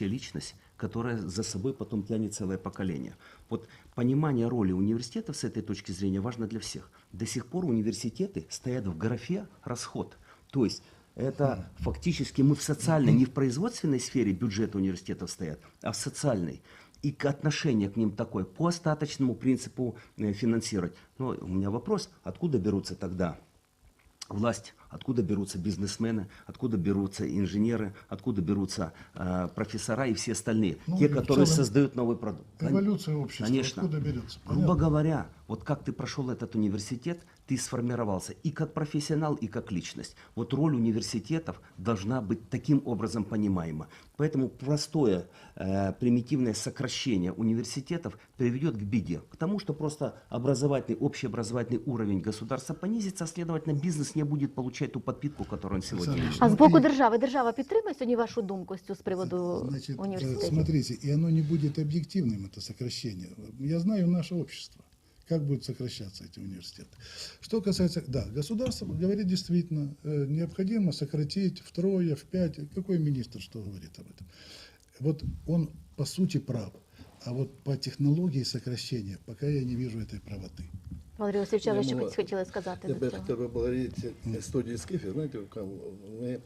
блестящая личность, которая за собой потом тянет целое поколение. Вот понимание роли университетов с этой точки зрения важно для всех. До сих пор университеты стоят в графе расход. То есть это фактически мы в социальной, не в производственной сфере бюджета университетов стоят, а в социальной. И отношение к ним такое, по остаточному принципу э, финансировать. Но у меня вопрос, откуда берутся тогда власть, откуда берутся бизнесмены, откуда берутся инженеры, откуда берутся э, профессора и все остальные, Ну, те, которые целом создают новый продукт. Эволюция общества Конечно. откуда берется? Грубо Понятно. говоря, вот как ты прошел этот университет, ты сформировался и как профессионал, и как личность. Вот роль университетов должна быть таким образом понимаема. Поэтому простое э, примитивное сокращение университетов приведет к беде. К тому, что просто образовательный, общеобразовательный уровень государства понизится, а следовательно бизнес не будет получать ту подпитку, которую он сегодня Александр имеет. А з Ну, боку і- держави, держава підтримує сьогодні вашу думку з цю- з приводу Значит, э, університетів? смотрите, и оно не будет объективным, это сокращение. Я знаю наше общество, как будут сокращаться эти университеты. Что касается, да, государство говорит действительно, э, необходимо сократить втрое, в пять. Какой министр что говорит об этом? Вот он по сути прав, а вот по технологии сокращения пока я не вижу этой правоты. Валерій Васильович, а що хотіли сказати Я бы хотел поблагодарить студию Скифи. Знаете, мы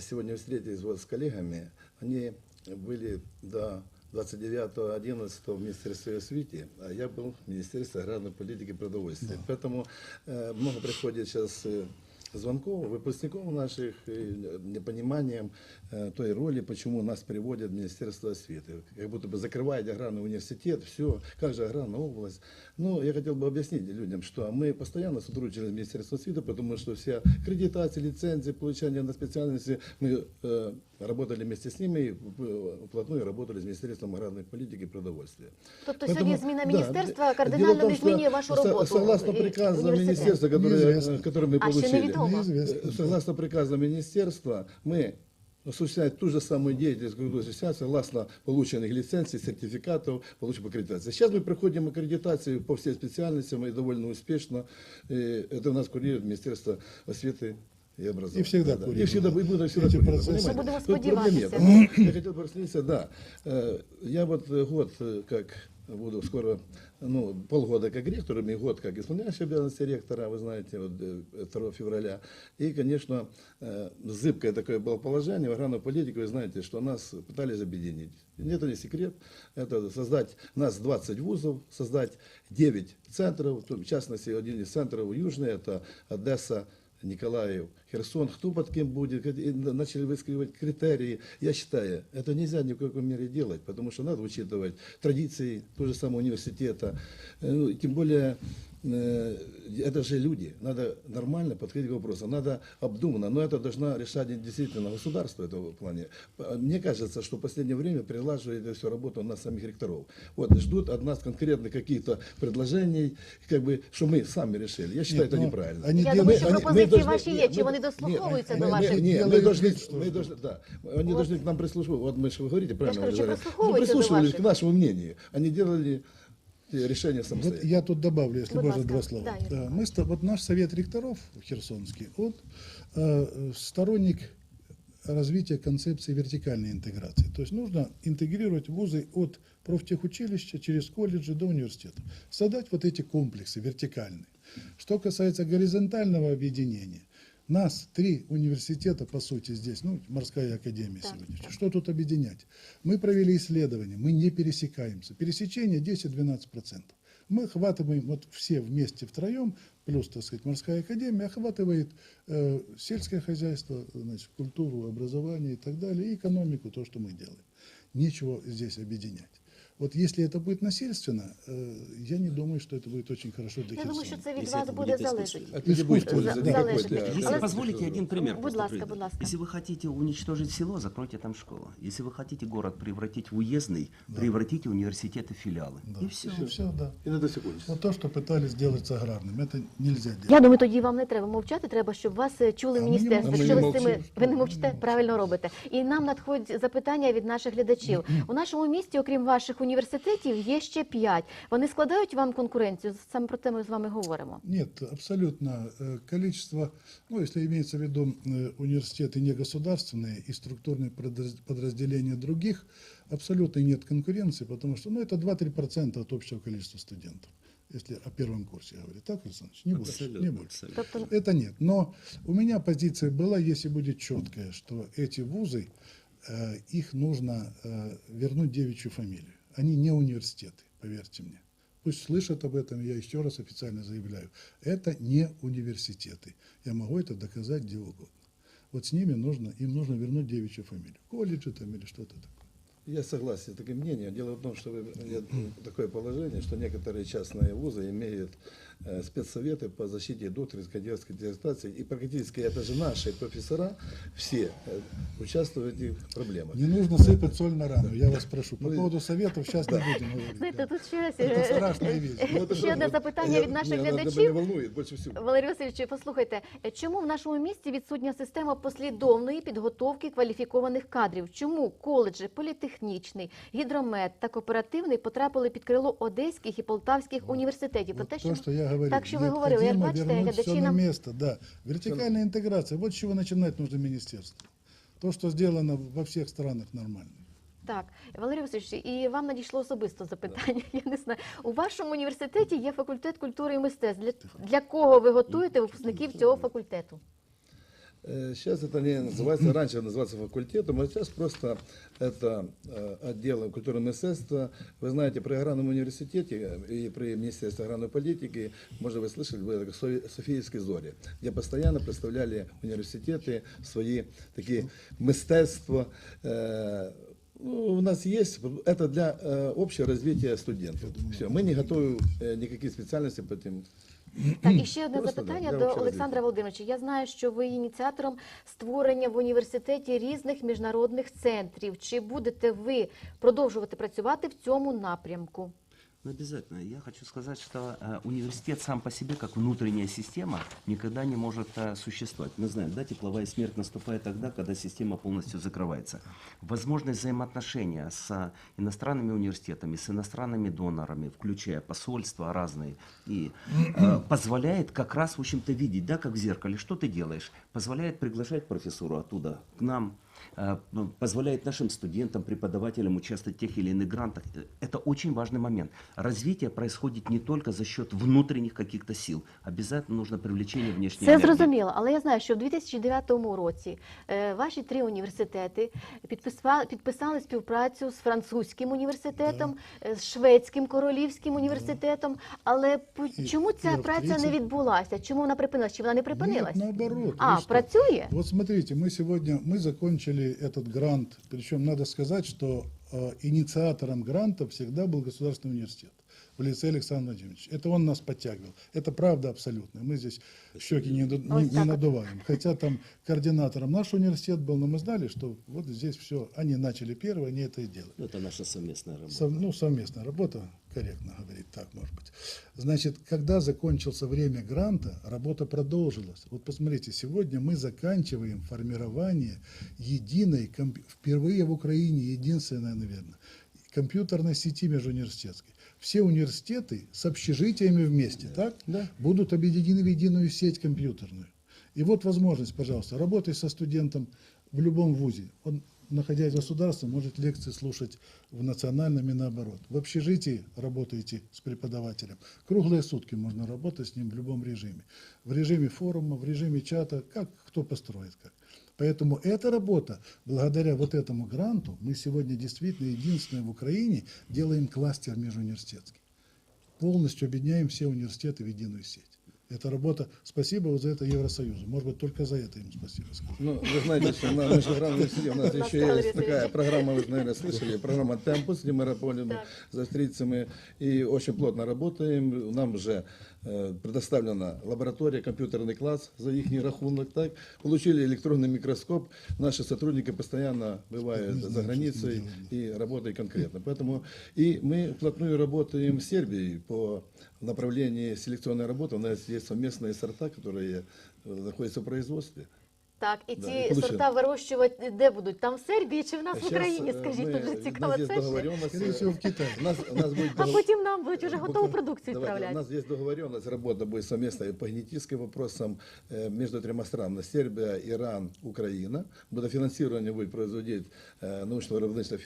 сегодня встретились вот с коллегами. Они были до 29.11 в Министерстве освіти, а я был в Министерстве аграрной политики и продовольствия. Поэтому э, много приходит сейчас э, звонков, выпускников наших, э, непониманием э, той роли, почему нас приводят в Министерство освіти. Как будто бы закрывает аграрный университет, все, как же аграрная область. Ну, я хотел бы объяснить людям, что мы постоянно сотрудничали с Министерством освіти, потому что вся аккредитация, лицензии, получение на специальности, мы э, работали вместе с ними и э, вплотную работали с Министерством аграрной политики и продовольствия. Тобто Поэтому, сьогодні зміна да, міністерства дело в кардинально том, не что змінює вашу со- роботу. Согласно і приказу університет. министерства, которое, Неизвестно. которое мы А еще получили, неведомо. Неизвестно. Э, Согласно приказу министерства, мы осуществляем ту же самую деятельность, которую осуществляем согласно полученных лицензий, сертификатов, полученных аккредитаций. Сейчас мы проходим аккредитацию по всем специальностям и довольно успешно. И это у нас курирует Министерство освіти и образования. И всегда Да, курирует. И всегда и будет всегда Эти курировать, процессы. будем Тут проблем нет. сподеваться. Я хотел бы да. Э, Я вот э, год, э, как буду скоро, ну, полгода как ректором и год как исполняющий обязанности ректора, вы знаете, вот э, 2 февраля. И, конечно, зыбкое такое было положение в аграрную политику, вы знаете, что нас пытались объединить. Это не секрет, это создать, нас 20 вузов, создать 9 центров, в частности, один из центров южный, это Одесса, Николаев, Херсон, кто под кем будет, и начали высказывать критерии. Я считаю, это нельзя ни в какой мере делать, потому что надо учитывать традиции того же самого университета, Э, ну, тем более это же люди, надо нормально подходить к вопросу, надо обдуманно, но это должна решать действительно государство в этом плане. П- Мне кажется, что в последнее время прилаживает эту всю работу на самих ректоров. Вот, ждут от нас конкретно каких-то предложений, как бы, что мы сами решили. Я считаю, Нет, это ну, неправильно. они Я делают- думаю, що они- пропозиції должны- ваші є. нет, Чи мы- вони нет, дослуховуються мы- до мы- ваших? Нет, мы Делают должны, вид, что- мы должны, да, они Вот. должны к нам прислушиваться. Вот мы, что вы говорите, правильно говорю, говорите, чи Заря. прислуховуються до прислушивались ваших? к нашему мнению. Они делали те решения Вот самостоятельно. я тут добавлю, если Будь можно, ласка. два слова. Да, мы, вот наш совет ректоров херсонский, он э, сторонник развития концепции вертикальной интеграции. То есть нужно интегрировать вузы от профтехучилища через колледжи до университета. Создать вот эти комплексы вертикальные. Что касается горизонтального объединения, нас три университета, по сути, здесь, ну, морская академия Да. сегодня. Что тут объединять? Мы провели исследование, мы не пересекаемся. Пересечение 10-12%. Мы охватываем, вот все вместе втроем, плюс, так сказать, морская академия, охватывает э, сельское хозяйство, значит, культуру, образование и так далее, и экономику, то, что мы делаем. Нечего здесь объединять. Вот если это будет насильственно, э, я не думаю, что это будет очень хорошо для Я думаю, що Херсона. це від Якщо вас це буде буде залежати. Это не будет Искусственно, пользы да. никакой Залежит. для- Если для- позволите, один пример. Будь просто ласка, приведу. будь ласка. Если вы хотите уничтожить село, закройте там школу. Если вы хотите город превратить в уездный, превратите университеты в филиалы. И все. Ну, все, да. И надо секундочку. Вот то, что пытались сделать с аграрным, это нельзя делать. Я думаю, тоді вам не треба мовчати. Треба, щоб вас е, чули в А ми не міністерстві. мовчимо. Що ви Ми з не цими мовчимо. ви не Ми мовчите, не правильно робите. І нам надходять запитання від наших глядачів. У нашому місті, окрім ваших університетів є ще п'ять. Вони складають вам конкуренцію. Саме про те ми з вами говоримо. Нет, абсолютно. Э, Количество, ну, если имеется в виду э, университеты негосударственные и структурные подраз- подразделения других, абсолютно нет конкуренции, потому что ну, это 2-3% от общего количества студентов, если о первом курсе говорить. Так, Александр Ильич? Не больше. Не больше. Тобто Это нет. Но у меня позиция была, если будет четкая, что эти вузы, э, их нужно э, вернуть девичью фамилию. Они не университеты, поверьте мне. Пусть слышат об этом, я еще раз официально заявляю. Это не университеты. Я могу это доказать где угодно. Вот с ними нужно, им нужно вернуть девичью фамилию. Колледжи там или что-то такое. Я согласен с таким мнением. Дело в том, что вы- такое положение, что некоторые частные вузы имеют спецсоветы по защите докторской кандидатской диссертации. И практически это же наши профессора все э, участвуют в этих проблемах. Не нужно сыпать соль на рану, я вас прошу. По Ну и- поводу советов сейчас не будем говорить. знаєте, да. тут ще, Це страшна вість. Ну, это ще же- одне вот запитання я- від наших меня это глядачів. меня волнует больше всего. Валерій Васильович, послухайте, чому в нашому місті відсутня система послідовної підготовки кваліфікованих кадрів? Чому коледжі, політехнічний, гідромет та кооперативний потрапили під крило одеських і полтавських університетів? Про Вот те, то, что я говорю. так, що ви говорили, я бачите, глядачі все на нам место, да. Вертикальная интеграция. Вот с чего начинать нужно министерство. То, что сделано во всех странах нормально. Так, Валерій Васильович, і вам надійшло особисто запитання. Я не знаю. У вашому університеті є факультет культури і мистецтв. Для, для кого ви готуєте випускників цього факультету? Э, Сейчас это не называется, раньше назывался факультетом, а сейчас просто это э, отдел культурного наследства. Вы знаете, при аграрном университете э, и при Министерстве аграрной политики, может вы слышали, Софи- Софийские зори, где постоянно представляли университеты свои такие мистецтва. Э, ну, у нас есть, это для общего развития студентов. Все, мы не готовим никаких специальностей по этим Так, і ще одне Просто, запитання да, до Олександра Володимировича. Я знаю, що ви ініціатором створення в університеті різних міжнародних центрів. Чи будете ви продовжувати працювати в цьому напрямку? Ну, обязательно. Я хочу сказать, что э, университет сам по себе, как внутренняя система, никогда не может э, существовать. Мы знаем, да, тепловая смерть наступает тогда, когда система полностью закрывается. Возможность взаимоотношения с э, иностранными университетами, с иностранными донорами, включая посольства разные, и э, позволяет как раз, в общем-то, видеть, да, как в зеркале, что ты делаешь, позволяет приглашать профессуру оттуда к нам, позволяет нашим студентам, преподавателям участвовать в тех или иных грантах. Э, Это очень важный момент. Развитие происходит не только за счет внутренних каких-то сил. Обязательно нужно привлечение внешней Це энергии. зрозуміло, але я знаю, що в 2009 році е, ваші три університети підписали, підписали співпрацю з французьким університетом, е, з шведським королівським університетом. Але по- І- чому і ця в праця не третій- відбулася? Чому вона припинилася? Чи вона не припинилась? Нет, наоборот. А, вы что? працює? Вот смотрите, мы сегодня, мы закончили этот грант, причем надо сказать, что э, инициатором гранта всегда был государственный университет в лице Александра Владимировича. Это он нас подтягивал. Это правда абсолютно. Мы здесь щеки не, не- не надуваем. Хотя там координатором наш университет был, но мы знали, что вот здесь все, они начали первые, они это и делают. Ну, Это наша совместная работа. Сов- ну, совместная работа, корректно говорить так, может быть. Значит, когда закончился время гранта, работа продолжилась. Вот посмотрите, сегодня мы заканчиваем формирование единой, комп- впервые в Украине, единственной, наверное, компьютерной сети межуниверситетской. Все университеты с общежитиями вместе, так? Да. Будут объединены в единую сеть компьютерную. И вот возможность, пожалуйста, работай со студентом в любом вузе. Он, находясь в государстве, может лекции слушать в национальном и наоборот. В общежитии работаете с преподавателем. Круглые сутки можно работать с ним в любом режиме. В режиме форума, в режиме чата, как кто построит как. Поэтому эта работа, благодаря вот этому гранту, мы сегодня действительно единственные в Украине делаем кластер межуниверситетский. Полностью объединяем все университеты в единую сеть. Эта работа, спасибо вот за это Евросоюзу. Может быть, только за это им спасибо сказать. Ну, вы знаете, что на нашей программе у нас еще есть такая программа, вы, наверное, слышали, программа «Темпус», где мы работаем с австрийцами и очень плотно работаем. Нам уже э, предоставлена лаборатория, компьютерный класс за их рахунок. Так. Получили электронный микроскоп. Наши сотрудники постоянно бывают за границей с и работают конкретно. Поэтому и мы вплотную работаем в Сербии по направлению селекционной работы. У нас есть совместные сорта, которые э, находятся в производстве. Так, і Да, ці і получили. сорта вирощувати де будуть? Там в Сербії чи в нас в Щас, Україні? э, Скажіть, мы- дуже у цікаво. нас есть Це ще. договоренность. Скорее всего, в Китае. У нас, у нас будет А договор- потім нам будуть вже готову продукцію Давайте, У відправляти. нас есть договоренность, работа будет совместная по генетическим вопросам э, между тремя странами. Сербия, Иран, Украина. Будет финансирование будет производить э, научного выробничества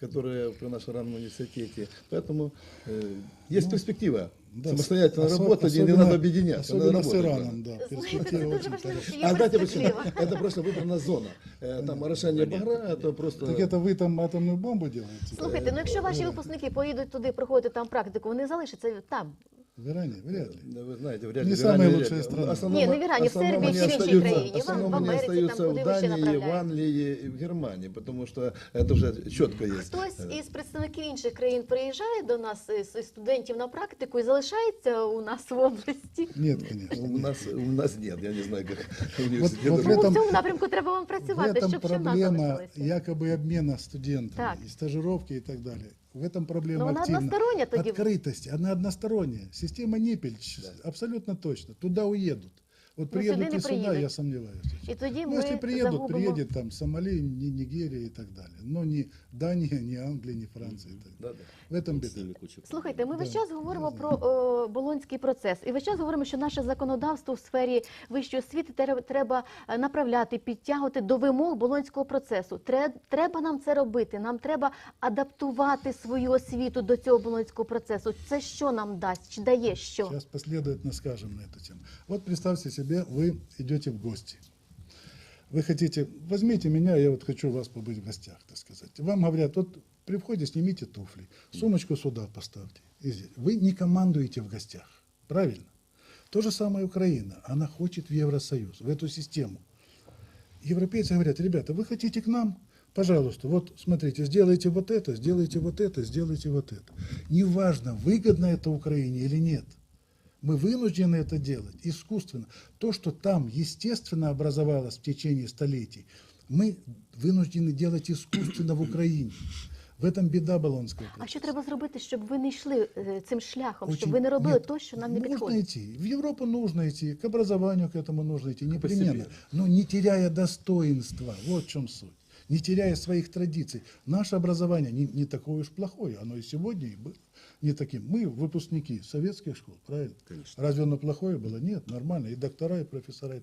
фирма Адриада, которая при нашем раннем университете. Поэтому э, есть перспектива Да, самостоятельно осо- работать, и не особенно- надо объединяться. надо Особенно с работать, Ираном, да. Знаєте, Перспектива це дуже очень важливо, хорошая. що є А знаете почему? перспектива. Это просто выбрана зона. Э, Там орошение багра, это просто... Так это вы там атомную бомбу делаете? Слухайте, ну якщо ваші випускники поїдуть туди проходити там практику, вони залишаться там. В Иране? Вряд ли. Да, Вы знаете, вряд Не ли. в самая Иране лучшая вряд ли. страна. В основном- Не, ну в Иране, в основном Сербии они чи в іншій остаются- країні. в основном В они Америці, там, остаются в куди ви ще Дании, в направляєте? Англии и в Германии, потому что это уже четко есть. Хтось із представників інших країн приїжджає до нас із із студентів на практику і залишається у нас в області. Нет, конечно. У нас, у нас нет, я не знаю, как университет. вот в Тому в этом- цьому напрямку треба вам В працювати, этом щоб ще в нас проблема залишилися. якобы обмена студентами, Так. и стажировки и так далее. В этом проблема Но она активна. односторонняя. Открытость, она односторонняя. Система Ниппель, абсолютно точно. Туда уедут. Вот Ну, приедут сюди сюда, я сомневаюсь. І тоді Ну, если приедут, загубимо. приедет там Сомали, не Нигерия и так далее. Но не Дания, не Англия, не Франция. и так. Да, да. В этом беда. Слухайте, ми весь час говоримо про е, болонський процес, і весь час говоримо, що наше законодавство в сфері вищої освіти тре- треба е, направляти, підтягувати до вимог болонського процесу. Тре- Треба нам це робити. Нам треба адаптувати свою освіту до цього болонського процесу. Це що нам дасть? Чи дає що? Сейчас последовательно скажем на эту тему. Вот представьте себе, вы идете в гости. Вы хотите, возьмите меня, я вот хочу у вас побыть в гостях, так сказать. Вам говорят, вот при входе снимите туфли, сумочку сюда поставьте. И здесь. Вы не командуете в гостях, правильно? То же самое Украина. Она хочет в Евросоюз, в эту систему. Европейцы говорят, ребята, вы хотите к нам? Пожалуйста, вот смотрите, сделайте вот это, сделайте вот это, сделайте вот это. Неважно, выгодно это Украине или нет. Мы вынуждены это делать искусственно. То, что там естественно образовалось в течение столетий, мы вынуждены делать искусственно в Украине. В этом беда Болонского А що процесса. треба зробити, щоб ви не йшли е, цим шляхом, щоб Очень- ви не робили Нет, то, що нам не нужно підходить? идти. В Европу нужно идти, к образованию к этому нужно идти, непременно. себе. Но не теряя достоинства, вот в чем суть. Не теряя своих традиций. Наше образование не, не такое уж плохое, оно и сегодня и было не таким. Мы выпускники советских школ, правильно? Конечно. Разве оно плохое было? Нет, нормально. И доктора, и профессора.